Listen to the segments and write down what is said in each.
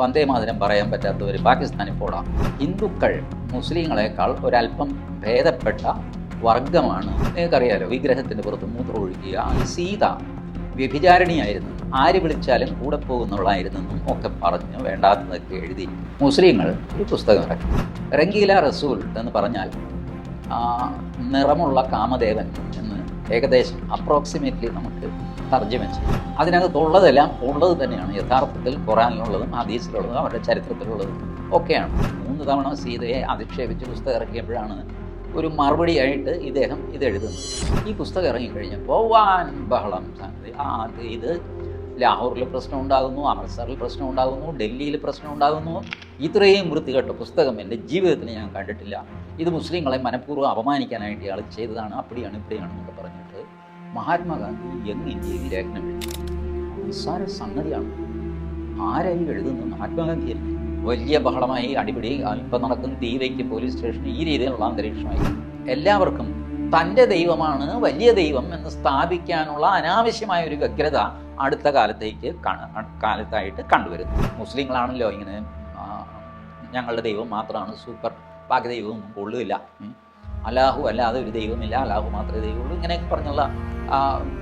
വന്ദേ മാതരം പറയാൻ ഒരു പാകിസ്ഥാനിൽ പോടാം. ഹിന്ദുക്കൾ മുസ്ലിങ്ങളെക്കാൾ ഒരല്പം ഭേദപ്പെട്ട വർഗമാണ് നിങ്ങൾക്കറിയാലോ വിഗ്രഹത്തിന്റെ പുറത്ത് മൂത്രം ഒഴുകിയ സീത വ്യഭിചാരിണിയായിരുന്നു. ആര് വിളിച്ചാലും കൂടെ പോകുന്നവളായിരുന്നെന്നും ഒക്കെ പറഞ്ഞ് വേണ്ടാത്തതൊക്കെ എഴുതി മുസ്ലിങ്ങൾ ഒരു പുസ്തകം ഇറക്കി. റംഗീല റസൂൽ എന്ന് പറഞ്ഞാൽ നിറമുള്ള കാമദേവൻ എന്ന് ഏകദേശം അപ്രോക്സിമേറ്റ്ലി നമുക്ക് തർജമ ചെയ്യും. അതിനകത്തുള്ളതെല്ലാം ഉള്ളത് തന്നെയാണ്. യഥാർത്ഥത്തിൽ ഖുറാനിലുള്ളതും ഹദീസിലുള്ളതും അവരുടെ ചരിത്രത്തിലുള്ളതും ഒക്കെയാണ്. മൂന്ന് തവണ സീതയെ അധിക്ഷേപിച്ച് പുസ്തകം ഇറക്കിയപ്പോഴാണ് ഒരു മറുപടിയായിട്ട് ഇദ്ദേഹം ഇത് എഴുതുന്നത്. ഈ പുസ്തകം ഇറങ്ങിക്കഴിഞ്ഞപ്പോൾ വാൻ ബഹളം. ആ ഇത് ലാഹോറിൽ പ്രശ്നം ഉണ്ടാകുന്നു അമൃത്സറിൽ പ്രശ്നം ഉണ്ടാകുന്നു ഡൽഹിയിൽ പ്രശ്നം ഉണ്ടാകുന്നു. ഇത്രയും വൃത്തികെട്ട പുസ്തകം എന്റെ ജീവിതത്തിൽ ഞാൻ കണ്ടിട്ടില്ല. ഇത് മുസ്ലിങ്ങളെ മനഃപൂർവം അപമാനിക്കാനായിട്ട് ഇയാൾ ചെയ്തതാണ് അപ്പടിയാണ് ഇപ്പടിയാണ് എന്നൊക്കെ പറഞ്ഞിട്ട് മഹാത്മാഗാന്ധി യങ് ഇന്ത്യയിൽ ലേഖനം എഴുതി. നിസ്സാര സംഗതിയാണ്. ആരായി എഴുതുന്നത് മഹാത്മാഗാന്ധി വലിയ ബഹളമായി അടിപിടി ഇപ്പം നടക്കുന്ന ദീവയ്ക്ക് പോലീസ് സ്റ്റേഷൻ ഈ രീതിയിലുള്ള അന്തരീക്ഷമായി. എല്ലാവർക്കും തന്റെ ദൈവമാണ് വലിയ ദൈവം എന്ന് സ്ഥാപിക്കാനുള്ള അനാവശ്യമായ ഒരു വ്യഗ്രത അടുത്ത കാലത്തേക്ക് കാലത്തായിട്ട് കണ്ടുവരുന്നു. മുസ്ലിങ്ങളാണല്ലോ ഇങ്ങനെ ഞങ്ങളുടെ ദൈവം മാത്രമാണ് സൂപ്പർ. ബാക്കി ദൈവമൊന്നും കൊള്ളുകയില്ല. അല്ലാഹു അല്ലാതെ ഒരു ദൈവമില്ല. അല്ലാഹു മാത്രമേ ദൈവമുള്ളൂ. ഇങ്ങനെയൊക്കെ പറഞ്ഞുള്ള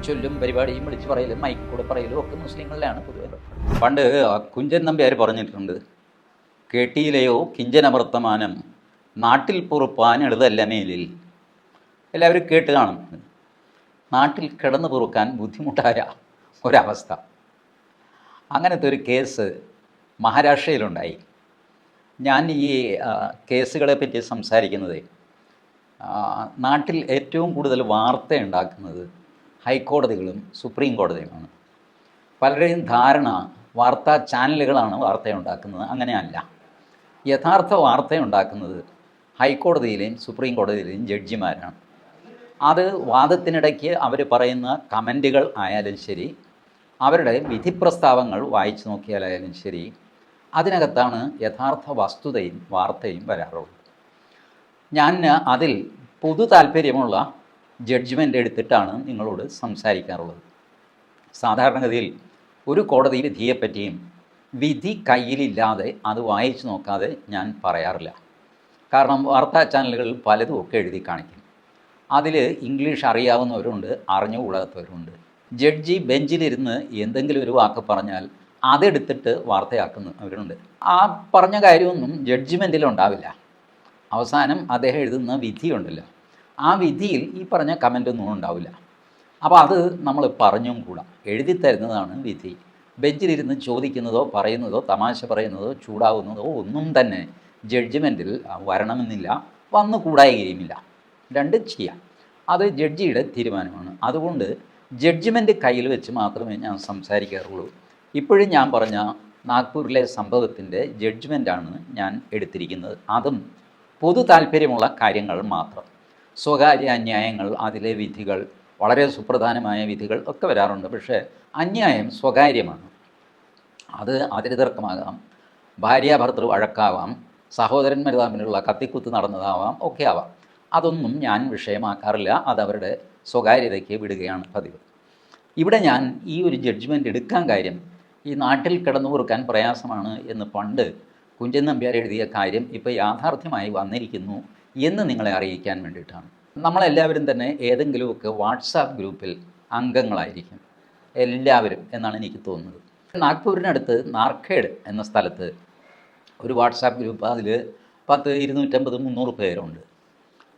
ചൊല്ലും പരിപാടിയും വിളിച്ച് പറയലും മൈക്ക് കൂടെ പറയലും ഒക്കെ മുസ്ലിങ്ങളിലാണ് പൊതുവെ. പണ്ട് കുഞ്ചൻ നമ്പ്യാർ പറഞ്ഞിട്ടുണ്ട് കേട്ടിയിലെയോ കിഞ്ചനവർത്തമാനം? നാട്ടിൽ പൊറുപ്പാൻ എഴുതല്ല മേലിൽ. എല്ലാവരും കേട്ട് കാണും. നാട്ടിൽ കിടന്നു പൊറുക്കാൻ ബുദ്ധിമുട്ടായ ഒരവസ്ഥ. അങ്ങനത്തെ ഒരു കേസ് മഹാരാഷ്ട്രയിലുണ്ടായി. ഞാൻ ഈ കേസുകളെ പറ്റി സംസാരിക്കുന്നത് നാട്ടിൽ ഏറ്റവും കൂടുതൽ വാർത്ത ഉണ്ടാക്കുന്നത് ഹൈക്കോടതികളും സുപ്രീം കോടതിയുമാണ് പലരുടെയും ധാരണ വാർത്താ ചാനലുകളാണ് വാർത്ത ഉണ്ടാക്കുന്നത് അങ്ങനെയല്ല. യഥാർത്ഥ വാർത്ത ഉണ്ടാക്കുന്നത് ഹൈക്കോടതിയിലെയും സുപ്രീം കോടതിയിലെയും ജഡ്ജിമാരാണ്. അത് വാദത്തിനിടയ്ക്ക് അവർ പറയുന്ന കമന്റുകൾ ആയാലും ശരി അവരുടെ വിധിപ്രസ്താവങ്ങൾ വായിച്ചു നോക്കിയാലായാലും ശരി അതിനകത്താണ് യഥാർത്ഥ വസ്തുതയും വാർത്തയും വരാറുള്ളത്. ഞാൻ അതിൽ പൊതു താല്പര്യമുള്ള ജഡ്ജ്മെന്റ് എടുത്തിട്ടാണ് നിങ്ങളോട് സംസാരിക്കാറുള്ളത്. സാധാരണഗതിയിൽ ഒരു കോടതി വിധിയെപ്പറ്റിയും വിധി കയ്യിലില്ലാതെ അത് വായിച്ചു നോക്കാതെ ഞാൻ പറയാറില്ല. കാരണം വാർത്താ ചാനലുകളിൽ പലതും ഒക്കെ എഴുതി കാണിക്കും. അതിൽ ഇംഗ്ലീഷ് അറിയാവുന്നവരുണ്ട് അറിഞ്ഞുകൂടാത്തവരുണ്ട്. ജഡ്ജി ബെഞ്ചിലിരുന്ന് എന്തെങ്കിലും ഒരു വാക്ക് പറഞ്ഞാൽ അതെടുത്തിട്ട് വാർത്തയാക്കുന്നവരുണ്ട് ആ പറഞ്ഞ കാര്യമൊന്നും ജഡ്ജ്മെന്റിൽ ഉണ്ടാവില്ല. അവസാനം അദ്ദേഹം എഴുതുന്ന വിധിയുണ്ടല്ലോ. ആ വിധിയിൽ ഈ പറഞ്ഞ കമന്റൊന്നും ഉണ്ടാവില്ല. അപ്പോൾ അത് നമ്മൾ പറഞ്ഞും കൂടാ. എഴുതി തരുന്നതാണ് വിധി. ബെഞ്ചിലിരുന്ന് ചോദിക്കുന്നതോ പറയുന്നതോ തമാശ പറയുന്നതോ ചൂടാവുന്നതോ ഒന്നും തന്നെ ജഡ്ജ്മെന്റിൽ വരണമെന്നില്ല. വന്നു കൂടായികയുമില്ല. രണ്ടും ചെയ്യാം. അത് ജഡ്ജിയുടെ തീരുമാനമാണ്. അതുകൊണ്ട് ജഡ്ജ്മെന്റ് കയ്യിൽ വെച്ച് മാത്രമേ ഞാൻ സംസാരിക്കാറുള്ളൂ. ഇപ്പോഴും ഞാൻ പറഞ്ഞ നാഗ്പൂരിലെ സംഭവത്തിന്റെ ജഡ്ജ്മെന്റാണ് ഞാൻ എടുത്തിരിക്കുന്നത്. അതും പൊതു താല്പര്യമുള്ള കാര്യങ്ങൾ മാത്രം. സ്വകാര്യ അന്യായങ്ങൾ അതിലെ വിധികൾ വളരെ സുപ്രധാനമായ വിധികൾ ഒക്കെ വരാറുണ്ട്. പക്ഷേ അന്യായം സ്വകാര്യമാണ്. അത് അതിരുതർക്കമാകാം ഭാര്യാഭർത്തൃ വഴക്കാവാം സഹോദരന്മാർ തമ്മിലുള്ള കത്തിക്കുത്ത് നടന്നതാവാം ഒക്കെ ആവാം. അതൊന്നും ഞാൻ വിഷയമാക്കാറില്ല. അതവരുടെ സ്വകാര്യതയ്ക്ക് വിടുകയാണ് പതിവ്. ഇവിടെ ഞാൻ ഈ ഒരു ജഡ്ജ്മെന്റ് എടുക്കാൻ കാര്യം ഈ നാട്ടിൽ കിടന്നു കൊടുക്കാൻ പ്രയാസമാണ് എന്ന് പണ്ട് കുഞ്ചൻ നമ്പ്യാർ എഴുതിയ കാര്യം ഇപ്പോൾ യാഥാർത്ഥ്യമായി വന്നിരിക്കുന്നു എന്ന് നിങ്ങളെ അറിയിക്കാൻ വേണ്ടിയിട്ടാണ്. നമ്മളെല്ലാവരും തന്നെ ഏതെങ്കിലുമൊക്കെ വാട്സാപ്പ് ഗ്രൂപ്പിൽ അംഗങ്ങളായിരിക്കും. എല്ലാവരും എന്നാണ് എനിക്ക് തോന്നുന്നത്. നാഗ്പൂരിനടുത്ത് നാർഖേഡ് എന്ന സ്ഥലത്ത് ഒരു വാട്സാപ്പ് ഗ്രൂപ്പ് അതിൽ പത്ത് ഇരുന്നൂറ്റമ്പത് മുന്നൂറ് പേരുണ്ട്.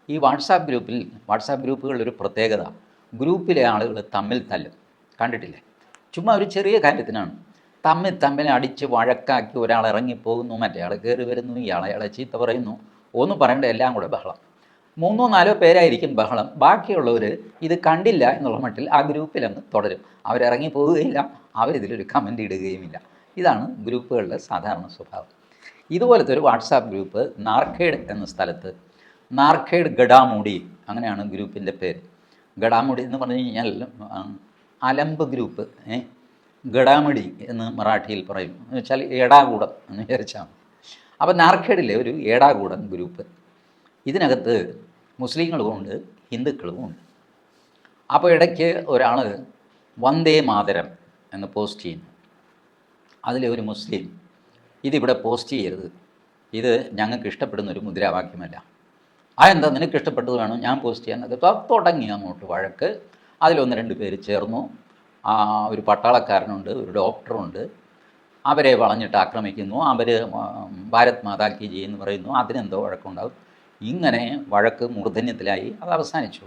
ഈ വാട്സാപ്പ് ഗ്രൂപ്പിൽ വാട്സാപ്പ് ഗ്രൂപ്പുകളുടെ ഒരു പ്രത്യേകത ഗ്രൂപ്പിലെ ആളുകൾ തമ്മിൽ തല്ലും. കണ്ടിട്ടില്ലേ? ചുമ്മാ ഒരു ചെറിയ കാര്യത്തിനാണ്. തമ്മിൽ തമ്മിൽ അടിച്ച് വഴക്കാക്കി ഒരാൾ ഇറങ്ങിപ്പോകുന്നു മറ്റേ ആൾ കയറി വരുന്നു ഇയാളെ അയാളെ ചീത്ത പറയുന്നു ഒന്നും പറയേണ്ട എല്ലാം കൂടെ ബഹളം. മൂന്നോ നാലോ പേരായിരിക്കും ബഹളം. ബാക്കിയുള്ളവർ ഇത് കണ്ടില്ല എന്നുള്ള മട്ടിൽ ആ ഗ്രൂപ്പിലങ്ങ് തുടരും. അവരിറങ്ങി പോവുകയില്ല അവരിതിലൊരു കമന്റ് ഇടുകയുമില്ല. ഇതാണ് ഗ്രൂപ്പുകളുടെ സാധാരണ സ്വഭാവം. ഇതുപോലത്തെ ഒരു വാട്സാപ്പ് ഗ്രൂപ്പ് നാർഖേഡ് എന്ന സ്ഥലത്ത് നാർഖേഡ് ഗഡാമുടി അങ്ങനെയാണ് ഗ്രൂപ്പിന്റെ പേര്. ഗഡാമുടി എന്ന് പറഞ്ഞു കഴിഞ്ഞാൽ അലമ്പ് ഗ്രൂപ്പ് ഏ ഗഡാമടി എന്ന് മറാഠിയിൽ പറയും. എന്ന് വെച്ചാൽ ഏടാകൂടം എന്ന് വിചാരിച്ചാൽ. അപ്പോൾ നാർഖേഡിലെ ഒരു ഏടാകൂടം ഗ്രൂപ്പ്. ഇതിനകത്ത് മുസ്ലിങ്ങളുമുണ്ട് ഹിന്ദുക്കളുമുണ്ട് അപ്പോൾ ഇടയ്ക്ക് ഒരാൾ വന്ദേ മാതരം എന്ന് പോസ്റ്റ് ചെയ്യുന്നു. അതിലെ ഒരു മുസ്ലിം ഇതിവിടെ പോസ്റ്റ് ചെയ്യരുത്. ഇത് ഞങ്ങൾക്ക് ഇഷ്ടപ്പെടുന്ന ഒരു മുദ്രാവാക്യമല്ല. ആ എന്താ നിനക്ക് ഇഷ്ടപ്പെട്ടത് വേണം? ഞാൻ പോസ്റ്റ് ചെയ്യാൻ. തുടങ്ങി അങ്ങോട്ട് വഴക്ക്. അതിലൊന്ന് രണ്ട് പേര് ചേർന്നു. ഒരു പട്ടാളക്കാരനുണ്ട് ഒരു ഡോക്ടറുണ്ട്. അവരെ വളഞ്ഞിട്ട് ആക്രമിക്കുന്നു. അവർ ഭാരത് മാതാ കി ജി എന്ന് പറയുന്നു. അതിനെന്തോ വഴക്കുണ്ടാവും. ഇങ്ങനെ വഴക്ക് മൂർധന്യത്തിലായി അത് അവസാനിച്ചു.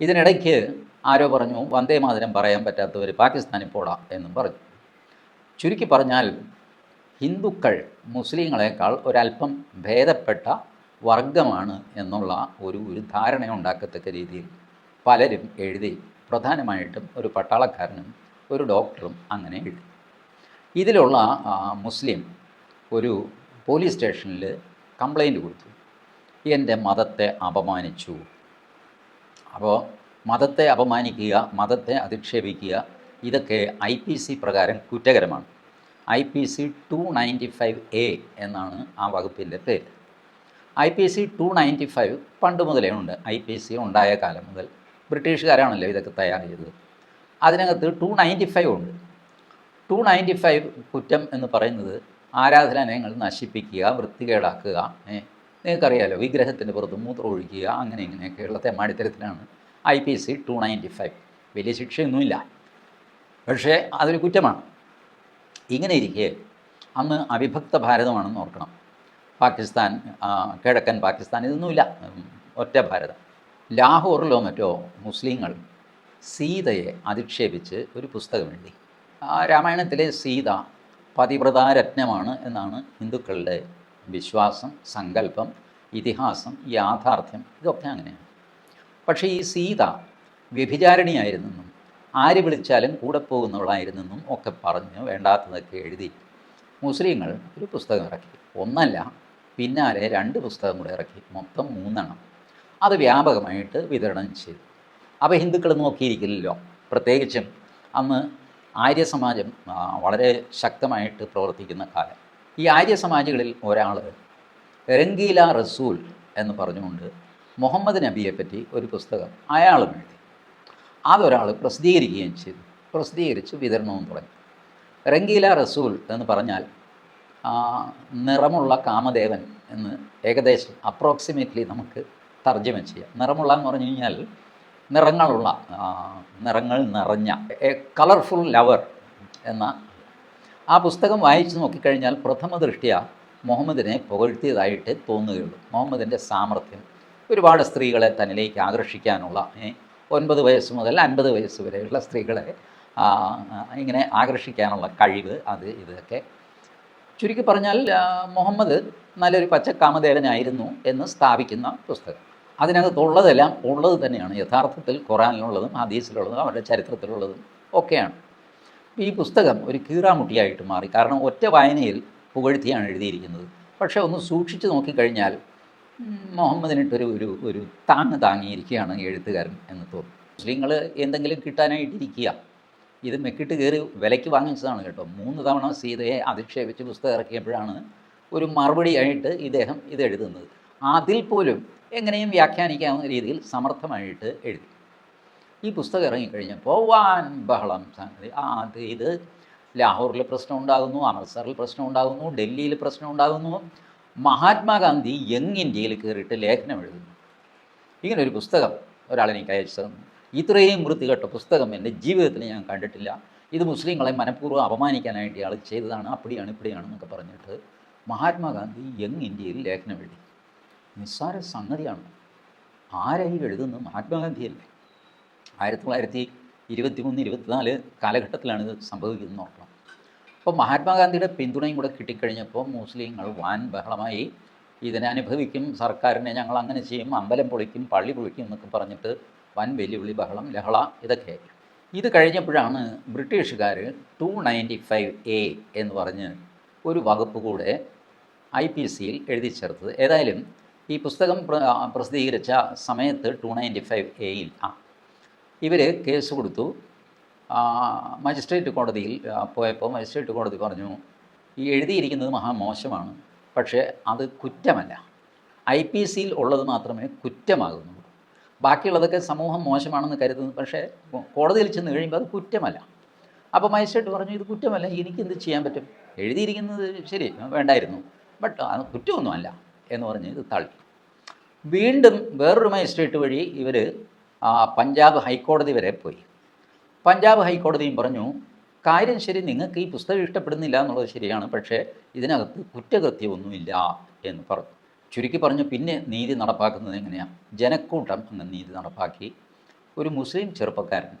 ഇതിനിടയ്ക്ക് ആരോ പറഞ്ഞു വന്ദേ മാതരം പറയാൻ പറ്റാത്തവർ പാകിസ്ഥാനിൽ പോടാം എന്നും പറഞ്ഞു. ചുരുക്കി പറഞ്ഞാൽ ഹിന്ദുക്കൾ മുസ്ലിങ്ങളെക്കാൾ ഒരല്പം ഭേദപ്പെട്ട വർഗമാണ് എന്നുള്ള ഒരു ഒരു ധാരണ ഉണ്ടാക്കത്തക്ക രീതിയിൽ പലരും എഴുതി പ്രധാനമായിട്ടും ഒരു പട്ടാളക്കാരനും ഒരു ഡോക്ടറും അങ്ങനെ കിട്ടി ഇതിലുള്ള മുസ്ലിം ഒരു പോലീസ് സ്റ്റേഷനിൽ കംപ്ലൈന്റ് കൊടുത്തു. എന്റെ മതത്തെ അപമാനിച്ചു. അപ്പോൾ മതത്തെ അപമാനിക്കുക മതത്തെ അധിക്ഷേപിക്കുക ഇതൊക്കെ ഐ പി സി പ്രകാരം കുറ്റകരമാണ്. I P C two ninety five A എന്നാണ് ആ വകുപ്പിന്റെ പേര്. I P C two ninety five പണ്ട് മുതലേ ഉണ്ട്. ഐ പി സി ഉണ്ടായ കാലം മുതൽ ബ്രിട്ടീഷുകാരാണല്ലോ ഇതൊക്കെ തയ്യാർ ചെയ്തത് അതിനകത്ത് ടു നയന്റി ഫൈവ് ഉണ്ട്. ടു നയന്റി ഫൈവ് കുറ്റം എന്ന് പറയുന്നത് ആരാധനാലയങ്ങൾ നശിപ്പിക്കുക വൃത്തികേടാക്കുക നിങ്ങൾക്കറിയാലോ വിഗ്രഹത്തിന്റെ പുറത്ത് മൂത്രം ഒഴിക്കുക അങ്ങനെ ഇങ്ങനെയൊക്കെയുള്ള തെമ്മാടിത്തരത്തിലാണ് I P C two ninety five വലിയ ശിക്ഷയൊന്നുമില്ല. പക്ഷേ അതൊരു കുറ്റമാണ്. ഇങ്ങനെ ഇരിക്കെ അന്ന് അവിഭക്ത ഭാരതമാണെന്ന് ഓർക്കണം. പാകിസ്ഥാൻ കിഴക്കൻ പാകിസ്ഥാൻ ഇതൊന്നുമില്ല. ഒറ്റ ഭാരതം. ലാഹോറിലോ മറ്റോ മുസ്ലിങ്ങൾ സീതയെ അധിക്ഷേപിച്ച് ഒരു പുസ്തകം എഴുതി. ആ രാമായണത്തിലെ സീത പതിവ്രതാരത്നമാണ് എന്നാണ് ഹിന്ദുക്കളുടെ വിശ്വാസം സങ്കല്പം ഇതിഹാസം യാഥാർത്ഥ്യം ഇതൊക്കെ അങ്ങനെയാണ്. പക്ഷേ ഈ സീത വ്യഭിചാരിണിയായിരുന്നെന്നും ആര് വിളിച്ചാലും കൂടെ പോകുന്നവളായിരുന്നെന്നും ഒക്കെ പറഞ്ഞ് വേണ്ടാത്തതൊക്കെ എഴുതി മുസ്ലിങ്ങൾ ഒരു പുസ്തകം ഇറക്കി. ഒന്നല്ല പിന്നാലെ രണ്ട് പുസ്തകം കൂടെ ഇറക്കി. മൊത്തം മൂന്നെണ്ണം. അത് വ്യാപകമായിട്ട് വിതരണം ചെയ്തു. അപ്പോൾ ഹിന്ദുക്കൾ നോക്കിയിരിക്കില്ലല്ലോ. പ്രത്യേകിച്ചും അന്ന് ആര്യസമാജം വളരെ ശക്തമായിട്ട് പ്രവർത്തിക്കുന്ന കാലം. ഈ ആര്യസമാജികളിൽ ഒരാൾ രംഗീല റസൂൽ എന്ന് പറഞ്ഞുകൊണ്ട് മുഹമ്മദ് നബിയെ പറ്റി ഒരു പുസ്തകം അയാളും എഴുതി. അതൊരാൾ പ്രസിദ്ധീകരിക്കുകയും ചെയ്തു. പ്രസിദ്ധീകരിച്ച് വിതരണവും തുടങ്ങി. രംഗീല റസൂൽ എന്ന് പറഞ്ഞാൽ നിറമുള്ള കാമദേവൻ എന്ന് ഏകദേശം അപ്രോക്സിമേറ്റ്ലി നമുക്ക് തർജമ ചെയ്യുക. നിറമുള്ള എന്ന് പറഞ്ഞു കഴിഞ്ഞാൽ നിറങ്ങളുള്ള നിറങ്ങൾ നിറഞ്ഞ എ കളർഫുൾ ലവർ എന്ന ആ പുസ്തകം വായിച്ചു നോക്കിക്കഴിഞ്ഞാൽ പ്രഥമ ദൃഷ്ടിയ മുഹമ്മദിനെ പുകഴ്ത്തിയതായിട്ട് തോന്നുകയുള്ളൂ. മുഹമ്മദിന്റെ സാമർഥ്യം ഒരുപാട് സ്ത്രീകളെ തന്നിലേക്ക് ആകർഷിക്കാനുള്ള ഒൻപത് വയസ്സ് മുതൽ അൻപത് വയസ്സ് വരെയുള്ള സ്ത്രീകളെ ഇങ്ങനെ ആകർഷിക്കാനുള്ള കഴിവ് അത് ഇതൊക്കെ. ചുരുക്കി പറഞ്ഞാൽ മുഹമ്മദ് നല്ലൊരു പച്ചക്കാമദേവനായിരുന്നു എന്ന് സ്ഥാപിക്കുന്ന പുസ്തകം. അതിനകത്തുള്ളതെല്ലാം ഉള്ളത് തന്നെയാണ്. യഥാർത്ഥത്തിൽ ഖുറാനിലുള്ളതും ഹദീസിലുള്ളതും അവരുടെ ചരിത്രത്തിലുള്ളതും ഒക്കെയാണ്. ഈ പുസ്തകം ഒരു കീറാമുട്ടിയായിട്ട് മാറി. കാരണം ഒറ്റ വായനയിൽ പുകഴ്ത്തിയാണ് എഴുതിയിരിക്കുന്നത്. പക്ഷേ ഒന്ന് സൂക്ഷിച്ചു നോക്കിക്കഴിഞ്ഞാൽ മുഹമ്മദിനിട്ടൊരു ഒരു ഒരു താങ്ങ് താങ്ങിയിരിക്കുകയാണ് എഴുത്തുകാരൻ എന്ന് തോന്നും. മുസ്ലിങ്ങൾ എന്തെങ്കിലും കിട്ടാനായിട്ടിരിക്കുക. ഇത് മെക്കിട്ട് കയറി വിലയ്ക്ക് വാങ്ങിച്ചതാണ് കേട്ടോ. മൂന്ന് തവണ സീതയെ അധിക്ഷേപിച്ച് പുസ്തകം ഇറക്കിയപ്പോഴാണ് ഒരു മറുപടിയായിട്ട് ഇദ്ദേഹം ഇത് എഴുതുന്നത്. അതിൽ പോലും എങ്ങനെയും വ്യാഖ്യാനിക്കാവുന്ന രീതിയിൽ സമർത്ഥമായിട്ട് എഴുതി. ഈ പുസ്തകം ഇറങ്ങിക്കഴിഞ്ഞപ്പോൾ വാൻ ബഹളം. സംഗതി ആ അത് ഇത് ലാഹോറിൽ പ്രശ്നം ഉണ്ടാകുന്നു അമൃത്സറിൽ പ്രശ്നം ഉണ്ടാകുന്നു ഡൽഹിയിൽ പ്രശ്നം ഉണ്ടാകുന്നു. മഹാത്മാഗാന്ധി യങ് ഇന്ത്യയിൽ കയറിയിട്ട് ലേഖനം എഴുതുന്നു? ഇങ്ങനെ ഒരു പുസ്തകം ഒരാളെനിക്ക് അയച്ചു തന്നു. ഇത്രയും വൃത്തികെട്ട പുസ്തകം എന്റെ ജീവിതത്തിൽ ഞാൻ കണ്ടിട്ടില്ല. ഇത് മുസ്ലിങ്ങളെ മനഃപൂർവം അപമാനിക്കാനായിട്ട് ഇയാൾ ചെയ്തതാണ് അപ്പടിയാണ് ഇപ്പടിയാണ് എന്നൊക്കെ പറഞ്ഞിട്ട് മഹാത്മാഗാന്ധി യങ് ഇന്ത്യയിൽ ലേഖനം എഴുതി. നിസ്സാര സംഗതിയാണ്. ആരായി എഴുതുന്നത്? മഹാത്മാഗാന്ധിയല്ലേ. ആയിരത്തി തൊള്ളായിരത്തി ഇരുപത്തി മൂന്ന് ഇരുപത്തിനാല് കാലഘട്ടത്തിലാണ് ഇത് സംഭവിക്കുന്നത് നോക്കണം അപ്പോൾ മഹാത്മാഗാന്ധിയുടെ പിന്തുണയും കൂടെ കിട്ടിക്കഴിഞ്ഞപ്പോൾ മുസ്ലിങ്ങൾ വാൻ ബഹളമായി ഇതിനെ അനുഭവിക്കും സർക്കാരിനെ ഞങ്ങൾ അങ്ങനെ ചെയ്യും അമ്പലം പൊളിക്കും പള്ളി പൊളിക്കും എന്നൊക്കെ പറഞ്ഞിട്ട് വൻ വെല്ലുവിളി ബഹളം ലഹള ഇതൊക്കെ ഇത് കഴിഞ്ഞപ്പോഴാണ് ബ്രിട്ടീഷുകാർ ടു നയന്റി ഫൈവ് എ എന്ന് പറഞ്ഞ് ഒരു വകുപ്പ് കൂടെ ഐ പി സിയിൽ എഴുതി ചേർത്തത്. ഏതായാലും ഈ പുസ്തകം പ്രസിദ്ധീകരിച്ച സമയത്ത് ടു നയന്റി ഫൈവ് എയിൽ ആ ഇവർ കേസ് കൊടുത്തു. മജിസ്ട്രേറ്റ് കോടതിയിൽ പോയപ്പോൾ മജിസ്ട്രേറ്റ് കോടതി പറഞ്ഞു ഈ എഴുതിയിരിക്കുന്നത് മഹാമോശമാണ് പക്ഷേ അത് കുറ്റമല്ല. ഐ പി സിയിൽ ഉള്ളത് മാത്രമേ കുറ്റമാകുന്നുള്ളൂ. ബാക്കിയുള്ളതൊക്കെ സമൂഹം മോശമാണെന്ന് കരുതുന്നു പക്ഷേ കോടതിയിൽ ചെന്ന് കഴിയുമ്പോൾ അത് കുറ്റമല്ല. അപ്പോൾ മജിസ്ട്രേറ്റ് പറഞ്ഞു ഇത് കുറ്റമല്ല എനിക്കെന്ത് ചെയ്യാൻ പറ്റും? എഴുതിയിരിക്കുന്നത് ശരി വേണ്ടായിരുന്നു. ബട്ട് അത് കുറ്റമൊന്നുമല്ല. എന്ന് പറഞ്ഞ് ഇത് തള്ളി. വീണ്ടും വേറൊരു മജിസ്ട്രേറ്റ് വഴി ഇവർ പഞ്ചാബ് ഹൈക്കോടതി വരെ പോയി. പഞ്ചാബ് ഹൈക്കോടതിയും പറഞ്ഞു കാര്യം ശരി നിങ്ങൾക്ക് ഈ പുസ്തകം ഇഷ്ടപ്പെടുന്നില്ല എന്നുള്ളത് ശരിയാണ് പക്ഷേ ഇതിനകത്ത് കുറ്റകൃത്യമൊന്നുമില്ല എന്ന് പറഞ്ഞു. ചുരുക്കി പറഞ്ഞു പിന്നെ നീതി നടപ്പാക്കുന്നത് എങ്ങനെയാണ് ജനക്കൂട്ടം എന്ന നീതി നടപ്പാക്കി ഒരു മുസ്ലിം ചെറുപ്പക്കാരൻ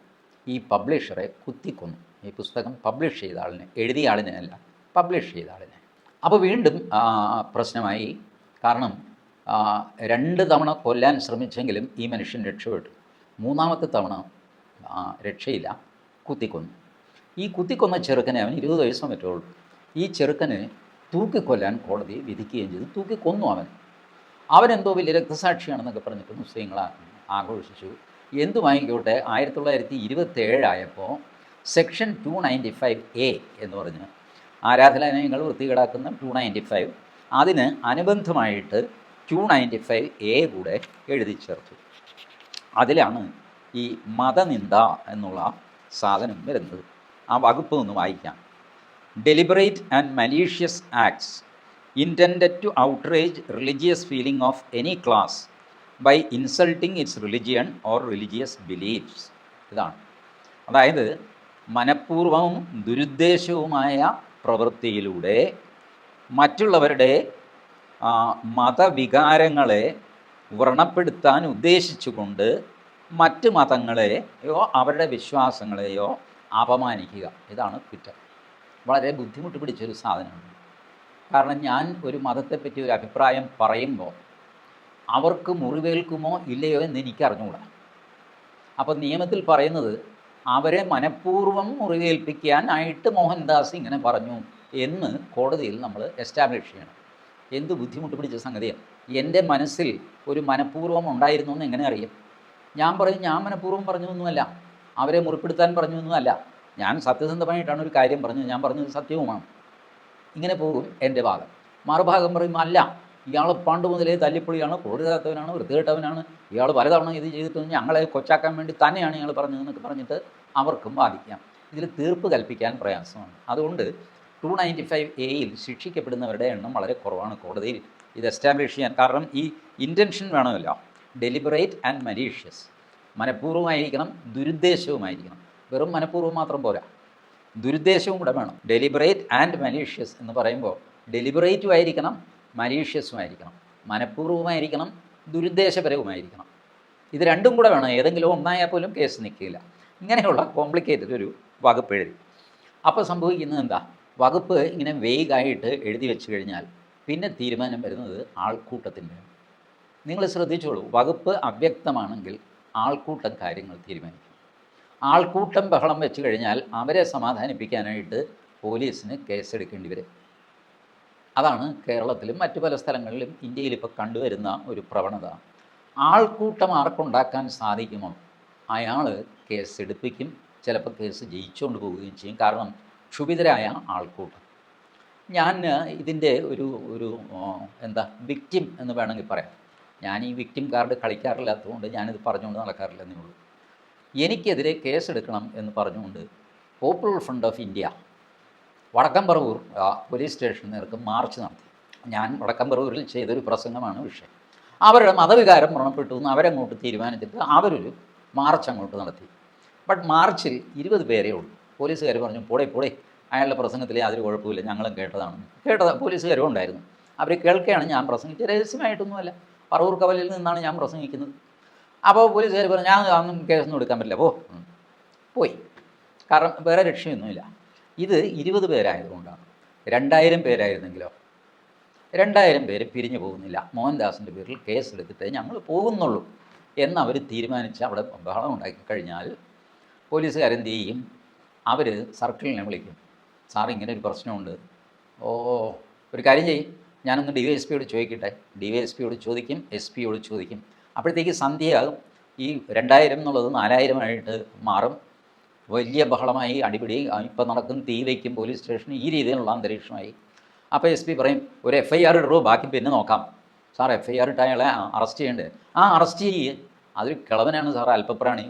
ഈ പബ്ലിഷറെ കുത്തിക്കൊന്നു. ഈ പുസ്തകം പബ്ലിഷ് ചെയ്ത ആളിനെ എഴുതിയ ആളിനെ അല്ല പബ്ലിഷ് ചെയ്ത ആളിനെ. അപ്പോൾ വീണ്ടും പ്രശ്നമായി കാരണം രണ്ട് തവണ കൊല്ലാൻ ശ്രമിച്ചെങ്കിലും ഈ മനുഷ്യൻ രക്ഷപ്പെട്ടു. മൂന്നാമത്തെ തവണ രക്ഷയില്ല. കുത്തിക്കൊന്നു. ഈ കുത്തിക്കൊന്ന ചെറുക്കനെ അവൻ ഇരുപത് വയസ്സോ പറ്റുള്ളൂ. ഈ ചെറുക്കന് തൂക്കിക്കൊല്ലാൻ കോടതി വിധിക്കുകയും ചെയ്തു. തൂക്കിക്കൊന്നു അവൻ. അവനെന്തോ വലിയ രക്തസാക്ഷിയാണെന്നൊക്കെ പറഞ്ഞിട്ട് മുസ്ലിങ്ങൾ ആഘോഷിച്ചു. എന്തുമായിക്കോട്ടെ ആയിരത്തി തൊള്ളായിരത്തി ഇരുപത്തേഴായപ്പോൾ section two ninety five A എന്ന് പറഞ്ഞ് ആരാധനാലയങ്ങൾ വൃത്തികേടാക്കുന്ന ടു നയന്റി ഫൈവ് അതിന് അനുബന്ധമായിട്ട് ടു നയന്റി ഫൈവ് എ കൂടെ എഴുതി ചേർത്തു. അതിലാണ് ഈ മതനിന്ദ എന്നുള്ള സാധനം വരുന്നത്. ആ വകുപ്പ് ഒന്ന് വായിക്കാം. Deliberate and malicious acts intended to outrage religious feeling of any class by insulting its religion or religious beliefs ഇതാണ്. അതായത് മനഃപൂർവവും ദുരുദ്ദേശവുമായ പ്രവൃത്തിയിലൂടെ മറ്റുള്ളവരുടെ മതവികാരങ്ങളെ വ്രണപ്പെടുത്താൻ ഉദ്ദേശിച്ചുകൊണ്ട് മറ്റ് മതങ്ങളെയോ അവരുടെ വിശ്വാസങ്ങളെയോ അപമാനിക്കുക. ഇതാണ് കുറ്റം. വളരെ ബുദ്ധിമുട്ട് പിടിച്ചൊരു സാധനമാണ്. കാരണം ഞാൻ ഒരു മതത്തെപ്പറ്റി ഒരു അഭിപ്രായം പറയുമ്പോൾ അവർക്ക് മുറിവേൽക്കുമോ ഇല്ലയോ എന്ന് എനിക്ക് അറിഞ്ഞുകൂടാ അപ്പോൾ നിയമത്തിൽ പറയുന്നത് അവരെ മനഃപൂർവം മുറിവേൽപ്പിക്കാനായിട്ട് മോഹൻദാസ് ഇങ്ങനെ പറഞ്ഞു. എന്ന് കോടതിയിൽ നമ്മൾ എസ്റ്റാബ്ലിഷ് ചെയ്യണം. എന്ത് ബുദ്ധിമുട്ട് പിടിച്ച സംഗതിയാണ് എന്റെ മനസ്സിൽ ഒരു മനഃപൂർവം ഉണ്ടായിരുന്നു എന്ന് എങ്ങനെ അറിയാം? ഞാൻ പറഞ്ഞു ഞാൻ മനഃപൂർവം പറഞ്ഞതൊന്നുമല്ല അവരെ മുറിപ്പെടുത്താൻ പറഞ്ഞതൊന്നുമല്ല ഞാൻ സത്യസന്ധമായിട്ടാണ് ഒരു കാര്യം പറഞ്ഞത്. ഞാൻ പറഞ്ഞത് സത്യവുമാണ്. ഇങ്ങനെ പോകും എന്റെ ഭാഗം. മറുഭാഗം പറയും അല്ല ഇയാൾ പണ്ട് മുതലേ തല്ലിപ്പൊളിയാണ് ക്രൂരതാത്തവനാണ് വൃത്തികെട്ടവനാണ്. ഇയാൾ പലതവണ ഇത് ചെയ്തിട്ട് ഞങ്ങളെ കൊച്ചാക്കാൻ വേണ്ടി തന്നെയാണ് ഇയാൾ പറഞ്ഞതെന്നൊക്കെ പറഞ്ഞിട്ട് അവർക്കും ബാധിക്കാം. ഇതിൽ തീർപ്പ് കൽപ്പിക്കാൻ പ്രയാസമാണ്. അതുകൊണ്ട് ടു നയന്റി ഫൈവ് എയിൽ ശിക്ഷിക്കപ്പെടുന്നവരുടെ എണ്ണം വളരെ കുറവാണ് കോടതിയിൽ ഇത് എസ്റ്റാബ്ലിഷ് ചെയ്യാൻ. കാരണം ഈ ഇന്റൻഷൻ വേണമല്ലോ. ഡെലിബറേറ്റ് ആൻഡ് മലീഷ്യസ് മനഃപൂർവമായിരിക്കണം ദുരുദ്ദേശവുമായിരിക്കണം. വെറും മനഃപൂർവം മാത്രം പോരാ. ദുരുദ്ദേശവും കൂടെ വേണം. ഡെലിബറേറ്റ് ആൻഡ് മലീഷ്യസ് എന്ന് പറയുമ്പോൾ ഡെലിബറേറ്റും ആയിരിക്കണം മലീഷ്യസും ആയിരിക്കണം. മനഃപൂർവമായിരിക്കണം ദുരുദ്ദേശപരവുമായിരിക്കണം. ഇത് രണ്ടും കൂടെ വേണം. ഏതെങ്കിലും ഒന്നായാൽ പോലും കേസ് നിൽക്കില്ല. ഇങ്ങനെയുള്ള കോംപ്ലിക്കേറ്റഡ് ഒരു വകുപ്പ് എഴുതി. അപ്പോൾ സംഭവിക്കുന്നത് എന്താ? വകുപ്പ് ഇങ്ങനെ വേഗമായിട്ട് എഴുതി വെച്ച് കഴിഞ്ഞാൽ പിന്നെ തീരുമാനം വരുന്നത് ആൾക്കൂട്ടത്തിന്റെ. നിങ്ങൾ ശ്രദ്ധിച്ചോളൂ വകുപ്പ് അവ്യക്തമാണെങ്കിൽ ആൾക്കൂട്ടം കാര്യങ്ങൾ തീരുമാനിക്കും. ആൾക്കൂട്ടം ബഹളം വെച്ച് കഴിഞ്ഞാൽ അവരെ സമാധാനിപ്പിക്കാനായിട്ട് പോലീസിന് കേസെടുക്കേണ്ടി വരും. അതാണ് കേരളത്തിലും മറ്റു പല സ്ഥലങ്ങളിലും ഇന്ത്യയിൽ ഇപ്പോൾ കണ്ടുവരുന്ന ഒരു പ്രവണത. ആൾക്കൂട്ടം ആർക്കുണ്ടാക്കാൻ സാധിക്കുമോ? അയാൾ കേസ് എടുപ്പിക്കും ചിലപ്പോൾ കേസ് ജയിച്ചുകൊണ്ട് പോവുകയും ചെയ്യും. കാരണം ക്ഷുഭിതരായ ആൾക്കൂട്ടം. ഞാൻ ഇതിന്റെ ഒരു ഒരു എന്താ വിക്റ്റിം എന്ന് വേണമെങ്കിൽ പറയാം. ഞാൻ ഈ വിക്റ്റിം കാർഡ് കളിക്കാറില്ലാത്തതുകൊണ്ട് ഞാനിത് പറഞ്ഞുകൊണ്ട് നടക്കാറില്ലെന്നേ ഉള്ളൂ എനിക്കെതിരെ കേസെടുക്കണം എന്ന് പറഞ്ഞുകൊണ്ട് popular front of India Vadakkan Paravur ആ, പോലീസ് സ്റ്റേഷന് നേർക്ക് മാർച്ച് നടത്തി. ഞാൻ വടക്കംപറവൂരിൽ ചെയ്തൊരു പ്രസംഗമാണ് വിഷയം. അവരുടെ മതവികാരം വ്രണപ്പെട്ടു എന്ന് അവരങ്ങോട്ട് തീരുമാനിച്ചിട്ട് അവരൊരു മാർച്ച് അങ്ങോട്ട് നടത്തി. ബട്ട് മാർച്ചിൽ ഇരുപത് പേരേ ഉള്ളൂ. പോലീസുകാർ പറഞ്ഞു പോടേ പോടെ അയാളുടെ പ്രസംഗത്തിൽ യാതൊരു കുഴപ്പമില്ല ഞങ്ങളും കേട്ടതാണ്. കേട്ടത് പോലീസുകാരും ഉണ്ടായിരുന്നു. അവർ കേൾക്കുകയാണ് ഞാൻ പ്രസംഗിച്ചത് രഹസ്യമായിട്ടൊന്നുമല്ല. പറവൂർ കവലിൽ നിന്നാണ് ഞാൻ പ്രസംഗിക്കുന്നത്. അപ്പോൾ പോലീസുകാർ പറഞ്ഞു ഞാൻ അതൊന്നും കേസൊന്നും എടുക്കാൻ പറ്റില്ല പോ. പോയി. കാരണം വേറെ രക്ഷയൊന്നുമില്ല. ഇത് ഇരുപത് പേരായതുകൊണ്ടാണ്. രണ്ടായിരം പേരായിരുന്നെങ്കിലോ? രണ്ടായിരം പേര് പിരിഞ്ഞു പോകുന്നില്ല. മോഹൻദാസിന്റെ പേരിൽ കേസ് ഞങ്ങൾ പോകുന്നുള്ളൂ. എന്നവർ തീരുമാനിച്ച് അവിടെ ബഹളം ഉണ്ടാക്കി കഴിഞ്ഞാൽ പോലീസുകാരെന്ത് ചെയ്യും? അവർ സർക്കിളിനെ വിളിക്കും. സാർ ഇങ്ങനെ ഒരു പ്രശ്നമുണ്ട്. ഓ ഒരു കാര്യം ചെയ്യും. ഞാനൊന്ന് ഡി വൈ എസ് പിയോട് ചോദിക്കട്ടെ. ഡി വൈ എസ് പിയോട് ചോദിക്കും എസ് പിയോട് ചോദിക്കും. അപ്പോഴത്തേക്ക് സന്ധ്യയാകും ഈ രണ്ടായിരം എന്നുള്ളത് നാലായിരമായിട്ട് മാറും. വലിയ ബഹളമായി അടിപിടി ഇപ്പം നടക്കും തീ വയ്ക്കും പോലീസ് സ്റ്റേഷൻ ഈ രീതിയിലുള്ള അന്തരീക്ഷമായി. അപ്പോൾ എസ് പി പറയും ഒരു എഫ് ഐ ആർ ഇടൂ ബാക്കി പിന്നെ നോക്കാം. സാർ എഫ് ഐ ആർ ഇട്ട് അയാളെ അറസ്റ്റ് ചെയ്യേണ്ടത് ആ അറസ്റ്റ് ചെയ്യ്. അതൊരു കിളവനാണ് സാർ അല്പപ്രാണി.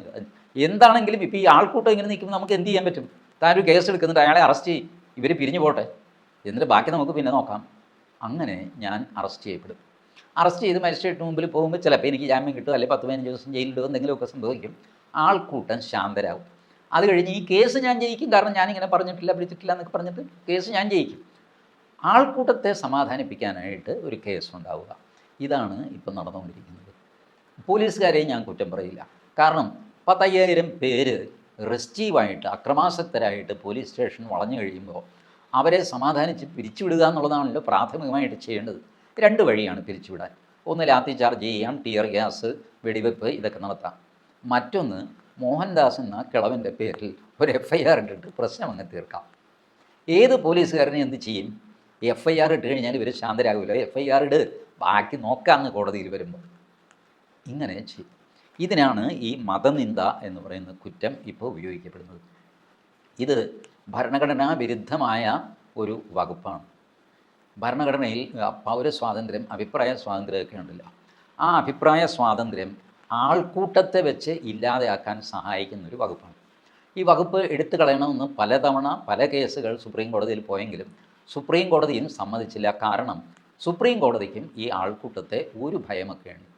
എന്താണെങ്കിലും ഇപ്പോൾ ഈ ആൾക്കൂട്ടം ഇങ്ങനെ നിൽക്കുമ്പോൾ നമുക്ക് എന്ത് ചെയ്യാൻ പറ്റും? താനൊരു കേസ് എടുക്കുന്നുണ്ട് അയാളെ അറസ്റ്റ് ചെയ്യും. ഇവർ പിരിഞ്ഞു പോട്ടെ. എന്നിട്ട് ബാക്കി നമുക്ക് പിന്നെ നോക്കാം. അങ്ങനെ ഞാൻ അറസ്റ്റ് ചെയ്യപ്പെടും. അറസ്റ്റ് ചെയ്ത് മജിസ്ട്രേറ്റിന് മുമ്പിൽ പോകുമ്പോൾ ചിലപ്പോൾ എനിക്ക് ജാമ്യം കിട്ടും അല്ലെങ്കിൽ പത്ത് പതിനഞ്ച് ദിവസം ജയിലിടും എന്തെങ്കിലുമൊക്കെ സംഭവിക്കും. ആൾക്കൂട്ടം ശാന്തരാകും അത് കഴിഞ്ഞ് ഈ കേസ് ഞാൻ ജയിക്കും. കാരണം ഞാനിങ്ങനെ പറഞ്ഞിട്ടില്ല പിടിച്ചിട്ടില്ല എന്നൊക്കെ പറഞ്ഞിട്ട് കേസ് ഞാൻ ജയിക്കും. ആൾക്കൂട്ടത്തെ സമാധാനിപ്പിക്കാനായിട്ട് ഒരു കേസ് ഉണ്ടാവുക. ഇതാണ് ഇപ്പം നടന്നുകൊണ്ടിരിക്കുന്നത്. പോലീസുകാരെയും ഞാൻ കുറ്റം പറയില്ല. കാരണം പത്തയ്യായിരം പേര് റെസ്റ്റീവായിട്ട് അക്രമാസക്തരായിട്ട് പോലീസ് സ്റ്റേഷൻ വളഞ്ഞു കഴിയുമ്പോൾ അവരെ സമാധാനിച്ച് പിരിച്ചുവിടുക എന്നുള്ളതാണല്ലോ പ്രാഥമികമായിട്ട് ചെയ്യേണ്ടത്. രണ്ട് വഴിയാണ് പിരിച്ചുവിടാൻ. ഒന്ന് ലാത്തി ചാർജ് ചെയ്യാം ടിയർ ഗ്യാസ് വെടിവെപ്പ് ഇതൊക്കെ നടത്താം. മറ്റൊന്ന് മോഹൻദാസ് എന്ന കിളവന്റെ പേരിൽ ഒരു എഫ് ഐ ആർ ഇട്ടിട്ട് പ്രശ്നം അങ്ങ് തീർക്കാം. ഏത് പോലീസുകാരനെ എന്ത് ചെയ്യും? എഫ് ഐ ആർ ഇട്ട് കഴിഞ്ഞാൽ ഇവർ ശാന്തരാകില്ല എഫ് ഐ ആർ ഇട്. ബാക്കി നോക്കാമെന്ന് കോടതിയിൽ വരുമ്പോൾ ഇങ്ങനെ ചെയ്യും. ഇതിനാണ് ഈ മതനിന്ദ എന്ന് പറയുന്ന കുറ്റം ഇപ്പോൾ ഉപയോഗിക്കപ്പെടുന്നത്. ഇത് ഭരണഘടനാ വിരുദ്ധമായ ഒരു വകുപ്പാണ്. ഭരണഘടനയിൽ പൗരസ്വാതന്ത്ര്യം അഭിപ്രായ സ്വാതന്ത്ര്യമൊക്കെ ഉണ്ടല്ലോ. ആ അഭിപ്രായ സ്വാതന്ത്ര്യം ആൾക്കൂട്ടത്തെ വെച്ച് ഇല്ലാതെയാക്കാൻ സഹായിക്കുന്ന ഒരു വകുപ്പാണ്. ഈ വകുപ്പ് എടുത്തു കളയണമെന്ന് പലതവണ പല കേസുകൾ സുപ്രീം കോടതിയിൽ പോയെങ്കിലും സുപ്രീം കോടതിയും സമ്മതിച്ചില്ല. കാരണം സുപ്രീം കോടതിക്കും ഈ ആൾക്കൂട്ടത്തെ ഒരു ഭയമൊക്കെയാണ്.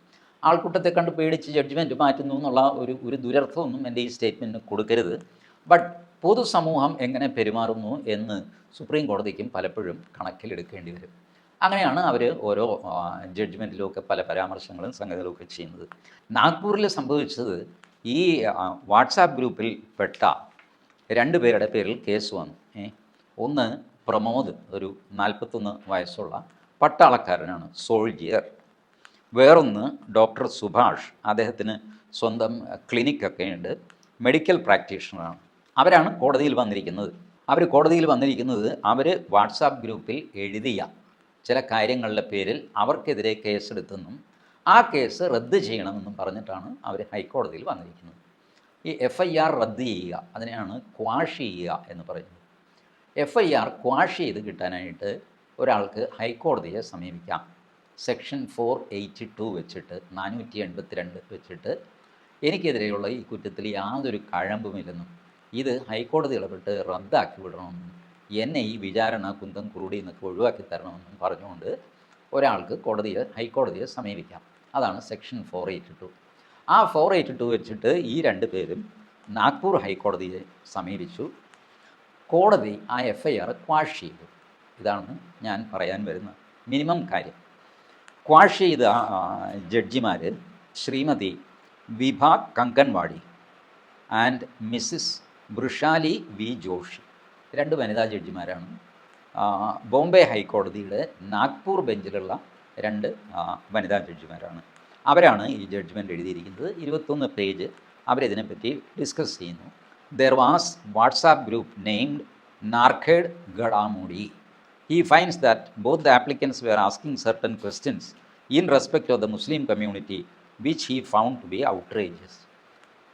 ആൾക്കൂട്ടത്തെ കണ്ട് പേടിച്ച് ജഡ്ജ്മെന്റ് മാറ്റുന്നു എന്നുള്ള ഒരു ഒരു ദുരർത്ഥമൊന്നും എന്റെ ഈ സ്റ്റേറ്റ്മെന്റിന് കൊടുക്കരുത്. ബട്ട് പൊതുസമൂഹം എങ്ങനെ പെരുമാറുന്നു എന്ന് സുപ്രീം കോടതിക്കും പലപ്പോഴും കണക്കിലെടുക്കേണ്ടി വരും. അങ്ങനെയാണ് അവർ ഓരോ ജഡ്ജ്മെന്റിലുമൊക്കെ പല പരാമർശങ്ങളും സംഗതികളും ഒക്കെ ചെയ്യുന്നത്. നാഗ്പൂരിൽ സംഭവിച്ചത് ഈ വാട്സാപ്പ് ഗ്രൂപ്പിൽ പെട്ട രണ്ട് പേരുടെ പേരിൽ കേസ് വന്നു. ഒന്ന് പ്രമോദ് ഒരു നാൽപ്പത്തൊന്ന് വയസ്സുള്ള പട്ടാളക്കാരനാണ് സോൾജിയർ. വേറൊന്ന് ഡോക്ടർ സുഭാഷ് അദ്ദേഹത്തിന് സ്വന്തം ക്ലിനിക്കൊക്കെ ഉണ്ട്. മെഡിക്കൽ പ്രാക്ടീഷണറാണ്. അവരാണ് കോടതിയിൽ വന്നിരിക്കുന്നത്. അവർ കോടതിയിൽ വന്നിരിക്കുന്നത് അവർ വാട്സാപ്പ് ഗ്രൂപ്പിൽ എഴുതിയ ചില കാര്യങ്ങളുടെ പേരിൽ അവർക്കെതിരെ കേസെടുത്തെന്നും ആ കേസ് റദ്ദ് ചെയ്യണമെന്നും പറഞ്ഞിട്ടാണ് അവർ ഹൈക്കോടതിയിൽ വന്നിരിക്കുന്നത്. ഈ എഫ് ഐ ആർ റദ്ദ് ചെയ്യുക അതിനെയാണ് ക്വാഷ് ചെയ്യുക എന്ന് പറയുന്നത്. എഫ് ഐ ആർ ക്വാഷ് ചെയ്ത് കിട്ടാനായിട്ട് ഒരാൾക്ക് ഹൈക്കോടതിയെ സമീപിക്കാം. സെക്ഷൻ ഫോർ എയ്റ്റി ടു വെച്ചിട്ട് നാനൂറ്റി എൺപത്തിരണ്ട് വെച്ചിട്ട് എനിക്കെതിരെയുള്ള ഈ കുറ്റത്തിൽ യാതൊരു കഴമ്പുമില്ലെന്നും ഇത് ഹൈക്കോടതി ഇടപെട്ട് റദ്ദാക്കി വിടണമെന്നും എന്നെ ഈ വിചാരണ കുന്തം കുറുടി എന്നൊക്കെ ഒഴിവാക്കി തരണമെന്നും പറഞ്ഞുകൊണ്ട് ഒരാൾക്ക് കോടതിയെ ഹൈക്കോടതിയെ സമീപിക്കാം. അതാണ് സെക്ഷൻ ഫോർ എയ്റ്റി ടു. ആ ഫോർ എയ്റ്റി ടു വെച്ചിട്ട് ഈ രണ്ട് പേരും നാഗ്പൂർ ഹൈക്കോടതിയെ സമീപിച്ചു. കോടതി ആ എഫ് ഐ ആർ ക്വാഷ് ചെയ്തു. ഇതാണ് ഞാൻ പറയാൻ വരുന്ന മിനിമം കാര്യം. ക്വാഷ് ചെയ്ത ജഡ്ജിമാർ Shrimati Vibha Kankanwadi and Mrs Vrushali V Joshi. രണ്ട് വനിതാ ജഡ്ജിമാരാണ്. ബോംബെ ഹൈക്കോടതിയുടെ നാഗ്പൂർ ബെഞ്ചിലുള്ള രണ്ട് വനിതാ ജഡ്ജിമാരാണ്. അവരാണ് ഈ ജഡ്ജ്മെന്റ് എഴുതിയിരിക്കുന്നത്. ഇരുപത്തൊന്ന് പേജ് അവരിതിനെപ്പറ്റി ഡിസ്കസ് ചെയ്യുന്നു. There was WhatsApp group named Narkhed Gadamudi He finds that both the applicants were asking certain questions in respect of the Muslim community, which he found to be outrageous.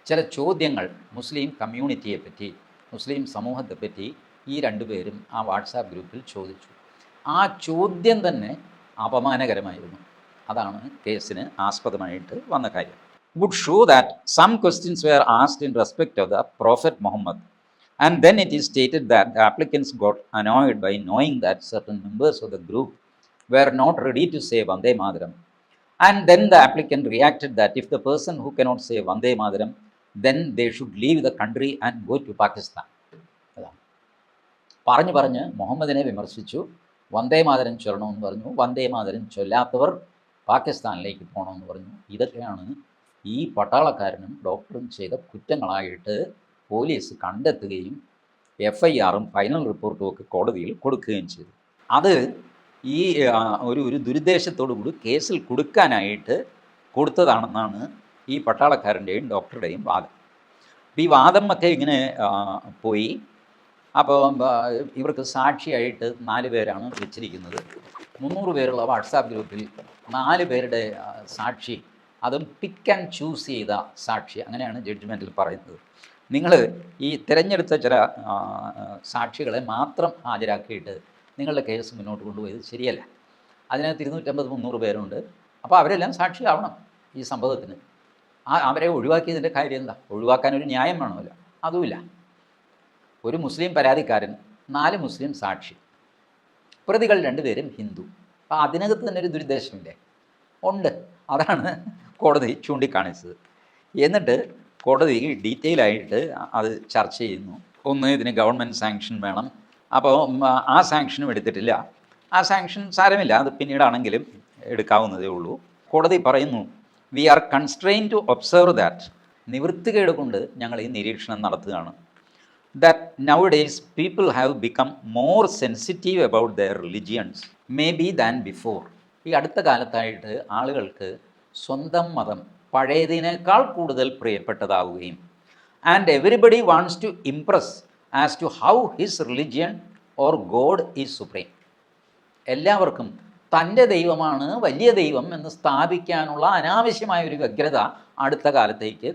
ചില ചോദ്യങ്ങൾ മുസ്ലിം കമ്മ്യൂണിറ്റിയെ പറ്റി മുസ്ലിം സമൂഹത്തെ പറ്റി ഈ രണ്ടുപേരും ആ വാട്സാപ്പ് ഗ്രൂപ്പിൽ ചോദിച്ചു. ആ ചോദ്യം തന്നെ അപമാനകരമായിരുന്നു. അതാണ് കേസിന് ആസ്പദമായിട്ട് വന്ന കാര്യം. Would show that some questions were asked in respect of the prophet Muhammad And then it is stated that the applicants got annoyed by knowing that certain members of the group were not ready to say Vande Mataram. And then the applicant reacted that if the person who cannot say Vande Mataram, then they should leave the country and go to Pakistan. പറഞ്ഞു പറഞ്ഞ് മുഹമ്മദിനെ വിമർശിച്ചു വന്ദേ മാതരം ചൊല്ലണമെന്ന് പറഞ്ഞു വന്ദേ മാതരം ചൊല്ലാത്തവർ പാകിസ്ഥാനിലേക്ക് പോകണമെന്ന് പറഞ്ഞു ഇതൊക്കെയാണ് ഈ പട്ടാളക്കാരനും ഡോക്ടറും ചെയ്ത കുറ്റങ്ങളായിട്ട് പോലീസ് കണ്ടെത്തുകയും എഫ് ഐ ആറും ഫൈനൽ റിപ്പോർട്ടും ഒക്കെ കോടതിയിൽ കൊടുക്കുകയും ചെയ്തു. അത് ഈ ഒരു ഒരു ദുരുദ്ദേശത്തോടു കൂടി കേസിൽ കൊടുക്കാനായിട്ട് കൊടുത്തതാണെന്നാണ് ഈ പട്ടാളക്കാരന്റെയും ഡോക്ടറുടെയും വാദം. അപ്പോൾ ഈ വാദം ഒക്കെ ഇങ്ങനെ പോയി. അപ്പോൾ ഇവർക്ക് സാക്ഷിയായിട്ട് നാല് പേരാണ് വെച്ചിരിക്കുന്നത്. മുന്നൂറ് പേരുള്ള വാട്സാപ്പ് ഗ്രൂപ്പിൽ നാല് പേരുടെ സാക്ഷി അതും പിക്ക് ആൻഡ് ചൂസ് ചെയ്ത സാക്ഷി അങ്ങനെയാണ് ജഡ്ജ്മെന്റിൽ പറയുന്നത്. നിങ്ങൾ ഈ തിരഞ്ഞെടുത്ത ചില സാക്ഷികളെ മാത്രം ഹാജരാക്കിയിട്ട് നിങ്ങളുടെ കേസ് മുന്നോട്ട് കൊണ്ടുപോയത് ശരിയല്ല. അതിനകത്ത് ഇരുന്നൂറ്റമ്പത് മുന്നൂറ് പേരുണ്ട്. അപ്പോൾ അവരെല്ലാം സാക്ഷിയാവണം ഈ സംഭവത്തിന്. ആ അവരെ ഒഴിവാക്കിയതിന്റെ കാര്യം എന്താ? ഒഴിവാക്കാൻ ഒരു ന്യായം വേണമല്ലോ. അതുമില്ല. ഒരു മുസ്ലിം പരാതിക്കാരൻ നാല് മുസ്ലിം സാക്ഷി. പ്രതികൾ രണ്ടുപേരും ഹിന്ദു. അപ്പോൾ അതിനകത്ത് തന്നെ ഒരു ദുരുദ്ദേശമില്ലേ? ഉണ്ട്. അതാണ് കോടതി ചൂണ്ടിക്കാണിച്ചത്. എന്നിട്ട് കോടതി ഡീറ്റെയിൽ ആയിട്ട് അത് ചർച്ച ചെയ്യുന്നു. ഒന്ന് ഇതിന് ഗവൺമെന്റ് സാങ്ഷൻ വേണം. അപ്പോൾ ആ സാങ്ഷനും എടുത്തിട്ടില്ല. ആ സാങ്ഷൻ സാരമില്ല. അത് പിന്നീടാണെങ്കിലും എടുക്കാവുന്നതേ ഉള്ളൂ. കോടതി പറയുന്നു we are constrained to observe that നിവൃത്തികേട് കൊണ്ട് ഞങ്ങൾ ഈ നിരീക്ഷണം നടത്തുകയാണ്. That nowadays people have become more sensitive about about religions may be than before ഈ അടുത്ത കാലത്തായിട്ട് ആളുകൾക്ക് സ്വന്തം മതം പഴയതിനേക്കാൾ കൂടുതൽ പ്രിയപ്പെട്ടതാവുകയും and everybody wants to impress as to how his religion or god is supreme എല്ലാവർക്കും തന്റെ ദൈവമാണ് വലിയ ദൈവം എന്ന് സ്ഥാപിക്കാനുള്ള അനാവശ്യമായ ഒരു വ്യഗ്രത അടുത്ത കാലത്തേക്ക്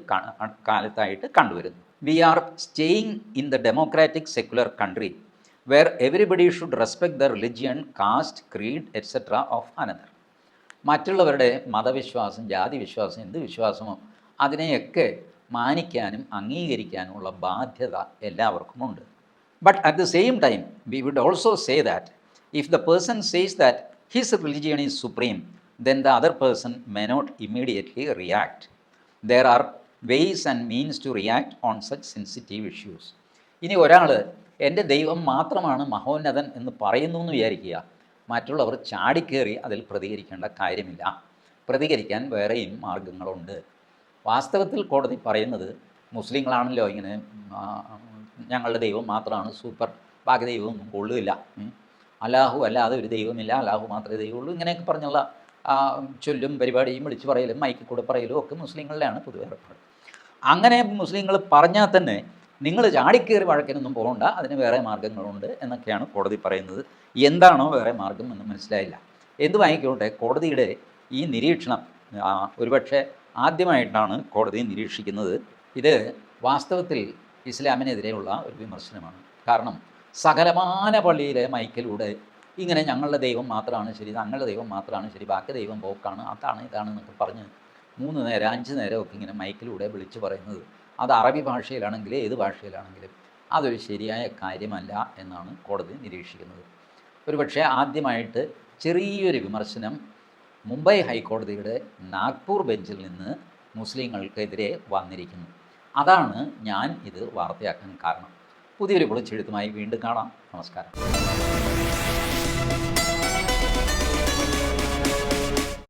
കാലത്തായിട്ട് കണ്ടുവരുന്നു. We are staying in the democratic secular country where everybody should respect the religion caste creed etcetera of another മറ്റുള്ളവരുടെ മതവിശ്വാസം ജാതി വിശ്വാസം എന്ത് വിശ്വാസമോ അതിനെയൊക്കെ മാനിക്കാനും അംഗീകരിക്കാനുമുള്ള ബാധ്യത എല്ലാവർക്കുമുണ്ട്. But at the same time we would also say that if the person says that his religion is supreme then the other person may not immediately react there are ways and means to react on such sensitive issues ഇനി ഒരാൾ എന്റെ ദൈവം മാത്രമാണ് മഹോന്നതൻ എന്ന് പറയുന്നു എന്ന് വിചാരിക്കുക. മറ്റുള്ളവർ ചാടിക്കേറി അതിൽ പ്രതികരിക്കേണ്ട കാര്യമില്ല. പ്രതികരിക്കാൻ വേറെയും മാർഗങ്ങളുണ്ട്. വാസ്തവത്തിൽ കോടതി പറയുന്നത് മുസ്ലിങ്ങളാണല്ലോ ഇങ്ങനെ ഞങ്ങളുടെ ദൈവം മാത്രമാണ് സൂപ്പർ ബാക്കി ദൈവമൊന്നും കൊള്ളില്ല അലാഹു അല്ലാതെ ഒരു ദൈവമില്ല അല്ലാഹു മാത്രമേ ദൈവമുള്ളൂ. ഇങ്ങനെയൊക്കെ പറഞ്ഞുള്ള ചൊല്ലും പരിപാടിയും വിളിച്ചു പറയലും മൈക്കിൽ കൂടെ പറയലും ഒക്കെ മുസ്ലിങ്ങളിലാണ് പൊതുവെ അങ്ങനെ മുസ്ലിങ്ങൾ പറഞ്ഞാൽ തന്നെ നിങ്ങൾ ചാടിക്കേറി വഴക്കിനൊന്നും പോകണ്ട അതിന് വേറെ മാർഗങ്ങളുണ്ട് എന്നൊക്കെയാണ് കോടതി പറയുന്നത്. എന്താണോ വേറെ മാർഗം എന്ന് മനസ്സിലായില്ല. എന്തുമായിക്കോട്ടെ കോടതിയുടെ ഈ നിരീക്ഷണം ഒരുപക്ഷെ ആദ്യമായിട്ടാണ് കോടതി നിരീക്ഷിക്കുന്നത്. ഇത് വാസ്തവത്തിൽ ഇസ്ലാമിനെതിരെയുള്ള ഒരു വിമർശനമാണ്. കാരണം സകലമാന പള്ളിയിലെ മൈക്കിലൂടെ ഇങ്ങനെ ഞങ്ങളുടെ ദൈവം മാത്രമാണ് ശരി ഞങ്ങളുടെ ദൈവം മാത്രമാണ് ശരി ബാക്കി ദൈവം പോക്കാണ് അതാണ് ഇതാണ് എന്നൊക്കെ പറഞ്ഞ് മൂന്ന് നേരം അഞ്ച് നേരമൊക്കെ ഇങ്ങനെ മൈക്കിലൂടെ വിളിച്ചു പറയുന്നത്. അത് അറബി ഭാഷയിലാണെങ്കിലും ഏത് ഭാഷയിലാണെങ്കിലും അതൊരു ശരിയായ കാര്യമല്ല എന്നാണ് കോടതി നിരീക്ഷിക്കുന്നത്. ഒരുപക്ഷെ ആദ്യമായിട്ട് ചെറിയൊരു വിമർശനം മുംബൈ ഹൈക്കോടതിയുടെ നാഗ്പൂർ ബെഞ്ചിൽ നിന്ന് മുസ്ലിങ്ങൾക്കെതിരെ വന്നിരിക്കുന്നു. അതാണ് ഞാൻ ഇത് വാർത്തയാക്കാൻ കാരണം. പുതിയൊരു പൊളിച്ചെഴുത്തുമായി വീണ്ടും കാണാം. നമസ്കാരം.